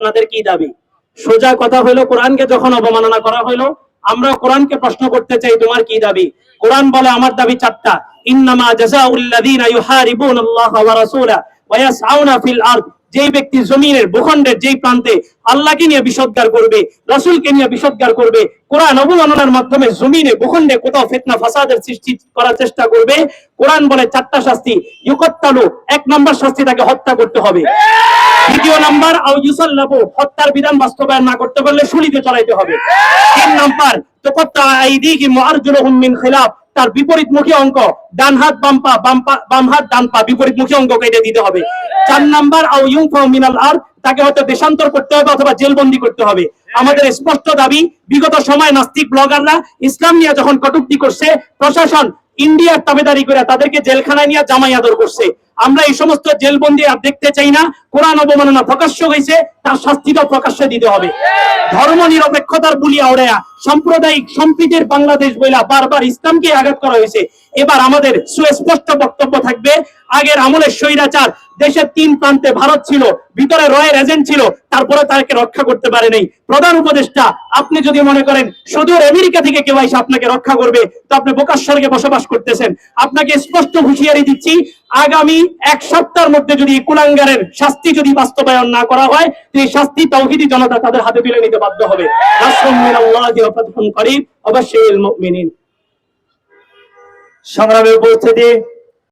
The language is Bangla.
আপনাদের কি দাবি? সোজা কথা হলো কোরআনকে যখন অবমাননা করা হলো আমরা কোরআনকে প্রশ্ন করতে চাই, তোমার কি দাবি? কোরআন বলে, আমার দাবি চারটা। জাযাউল্লাযীনা ওয়া রাসূলা ওয়া ইয়াসআউনা ফিল আরদ। যেই ব্যক্তি জমিনের ভূখণ্ডের যেই প্রান্তে আল্লাহকে নিয়ে বিষদগার করবে, রাসূলকে নিয়ে বিষদগার করবে, কোরআন অবমাননার মাধ্যমে জমিনে, ভূখণ্ডে কোথাও ফিতনা, ফাসাদের সৃষ্টি করার চেষ্টা করবে, কোরআন বলে চারটা শাস্তি, ইউকাত্তালু, এক নম্বর শাস্তি তাকে হত্যা করতে হবে। দ্বিতীয় নাম্বার, আও ইউসাল্লাবু হত্যার বিধান বাস্তবায়ন না করতে পারলে শুলিতে চড়াইতে হবে। তিন নাম্বার, তুকাত্তা আইদিহিম ওয়া আরজুলুহুম মিন খিলাফ, তার বিপরীতমুখী অঙ্ক, ডান হাত, বাম পা বাম পা, বাম হাত, ডান পা, বিপরীতমুখী অঙ্ক কেটে দিতে হবে। চার নাম্বার, আও ইউনফাউ মিনাল আর তাকে হয়তো দেশান্তর করতে হবে অথবা জেলবন্দি করতে হবে। আমাদের স্পষ্ট দাবি, বিগত সময় নাস্তিক ব্লগাররা ইসলাম নিয়ে যখন কটুক্তি করছে, প্রশাসন ইন্ডিয়ার তাবেদারি করে তাদেরকে জেলখানায় নিয়ে জামাই আদর করছে। আমরা এই সমস্ত জেলবন্দি আর দেখতে চাই না, কোরআন অবমাননা প্রকাশ্য হয়েছে, তার শাস্তিটাও প্রকাশ্যে দিতে হবে। ধর্ম নিরপেক্ষতার বুলি আওড়ায়া, সাম্প্রদায়িক সম্প্রীতির বাংলাদেশ বইলা বারবার ইসলামকে আঘাত করা হয়েছে। এবার আমাদের সুস্পষ্ট বক্তব্য থাকবে আগের আমলের স্বৈরাচার। দেশের তিন প্রান্তে ভারত ছিল, ভিতরে রয়ের এজেন্ট ছিল তারপরে তাকে রক্ষা করতে পারে নাই প্রধান উপদেষ্টা, আপনি যদি মনে করেন, সুদূর আমেরিকা থেকে কেউ এসে আপনাকে রক্ষা করবে, তো আপনি বোকার স্বর্গে বসবাস করতেছেন। আপনাকে স্পষ্ট হুঁশিয়ারি দিচ্ছি, আগামী এক সপ্তাহের মধ্যে যদি কুলাঙ্গারের শাস্তি যদি বাস্তবায়ন না করা হয় এই শাস্তি তৌহিদি জনতা তাদের হাতে তুলে নিতে বাধ্য হবে। অবশ্যই মিনাল্লাহি ওয়া ফাতহুন করিব ওয়া বাশশিরিল মুমিনিন সংগ্রামে উপস্থিতি